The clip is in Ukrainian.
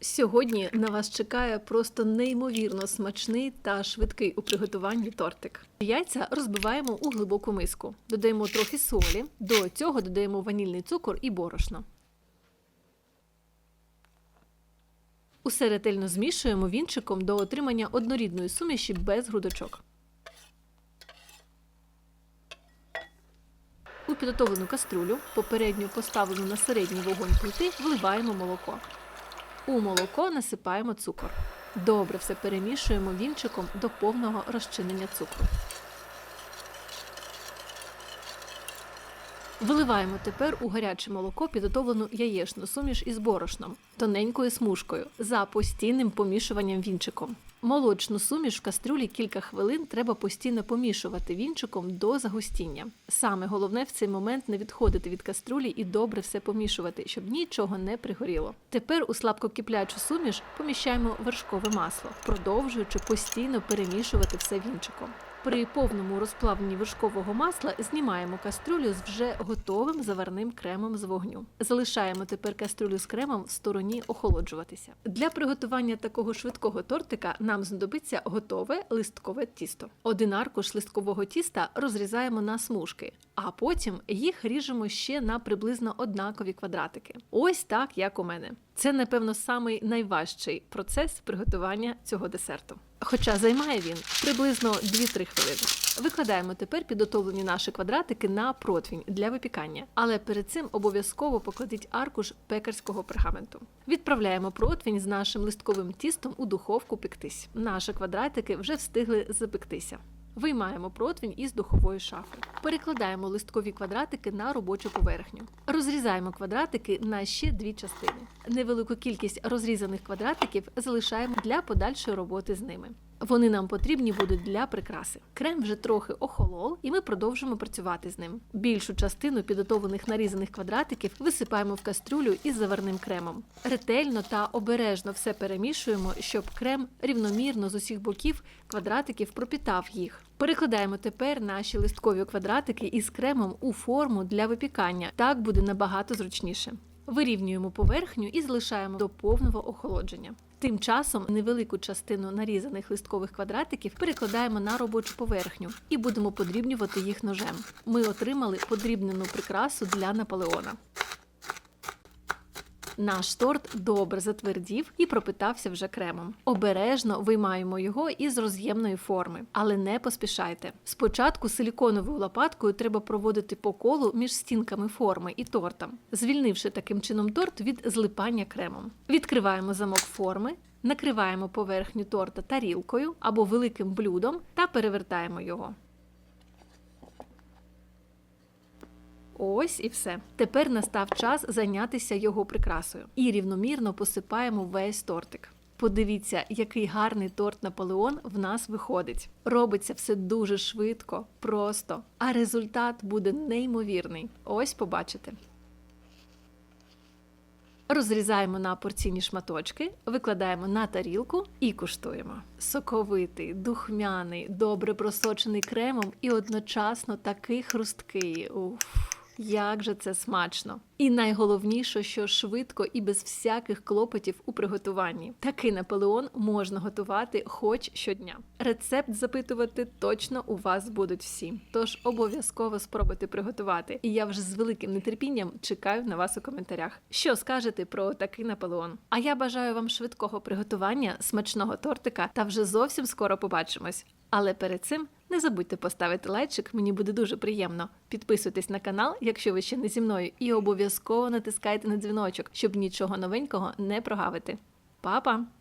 Сьогодні на вас чекає просто неймовірно смачний та швидкий у приготуванні тортик. Яйця розбиваємо у глибоку миску. Додаємо трохи солі. До цього додаємо ванільний цукор і борошно. Усе ретельно змішуємо вінчиком до отримання однорідної суміші без грудочок. У підготовлену каструлю, попередньо поставлену на середній вогонь плити, вливаємо молоко. У молоко насипаємо цукор. Добре все перемішуємо вінчиком до повного розчинення цукру. Виливаємо тепер у гаряче молоко підготовлену яєчну суміш із борошном, тоненькою смужкою, за постійним помішуванням вінчиком. Молочну суміш в кастрюлі кілька хвилин треба постійно помішувати вінчиком до загустіння. Саме головне в цей момент не відходити від кастрюлі і добре все помішувати, щоб нічого не пригоріло. Тепер у слабкокиплячу суміш поміщаємо вершкове масло, продовжуючи постійно перемішувати все вінчиком. При повному розплавленні вершкового масла знімаємо кастрюлю з вже готовим заварним кремом з вогню. Залишаємо тепер кастрюлю з кремом в стороні охолоджуватися. Для приготування такого швидкого тортика нам знадобиться готове листкове тісто. Один аркуш листкового тіста розрізаємо на смужки, а потім їх ріжемо ще на приблизно однакові квадратики. Ось так, як у мене. Це, напевно, самий найважчий процес приготування цього десерту. Хоча займає він приблизно 2-3 хвилини. Викладаємо тепер підготовлені наші квадратики на противінь для випікання, але перед цим обов'язково покладіть аркуш пекарського пергаменту. Відправляємо противінь з нашим листковим тістом у духовку пектись. Наші квадратики вже встигли запектися. Виймаємо противень із духової шафи. Перекладаємо листкові квадратики на робочу поверхню. Розрізаємо квадратики на ще дві частини. Невелику кількість розрізаних квадратиків залишаємо для подальшої роботи з ними. Вони нам потрібні будуть для прикраси. Крем вже трохи охолол, і ми продовжимо працювати з ним. Більшу частину підготовлених нарізаних квадратиків висипаємо в кастрюлю із заварним кремом. Ретельно та обережно все перемішуємо, щоб крем рівномірно з усіх боків квадратиків пропітав їх. Перекладаємо тепер наші листкові квадратики із кремом у форму для випікання. Так буде набагато зручніше. Вирівнюємо поверхню і залишаємо до повного охолодження. Тим часом невелику частину нарізаних листкових квадратиків перекладаємо на робочу поверхню і будемо подрібнювати їх ножем. Ми отримали подрібнену прикрасу для Наполеона. Наш торт добре затвердів і пропитався вже кремом. Обережно виймаємо його із роз'ємної форми, але не поспішайте. Спочатку силіконовою лопаткою треба проводити по колу між стінками форми і тортом, звільнивши таким чином торт від злипання кремом. Відкриваємо замок форми. Накриваємо поверхню торта тарілкою або великим блюдом та перевертаємо його. Ось і все. Тепер настав час зайнятися його прикрасою і рівномірно посипаємо весь тортик. Подивіться, який гарний торт Наполеон в нас виходить. Робиться все дуже швидко, просто, а результат буде неймовірний. Ось побачите. Розрізаємо на порційні шматочки, викладаємо на тарілку і куштуємо. Соковитий, духмяний, добре просочений кремом і одночасно такий хрусткий. Уф. Як же це смачно! І найголовніше, що швидко і без всяких клопотів у приготуванні. Такий Наполеон можна готувати хоч щодня. Рецепт запитувати точно у вас будуть всі. Тож обов'язково спробуйте приготувати. І я вже з великим нетерпінням чекаю на вас у коментарях. Що скажете про такий Наполеон? А я бажаю вам швидкого приготування, смачного тортика та вже зовсім скоро побачимось. Але перед цим не забудьте поставити лайчик, мені буде дуже приємно. Підписуйтесь на канал, якщо ви ще не зі мною, і обов'язково натискайте на дзвіночок, щоб нічого новенького не прогавити. Па-па!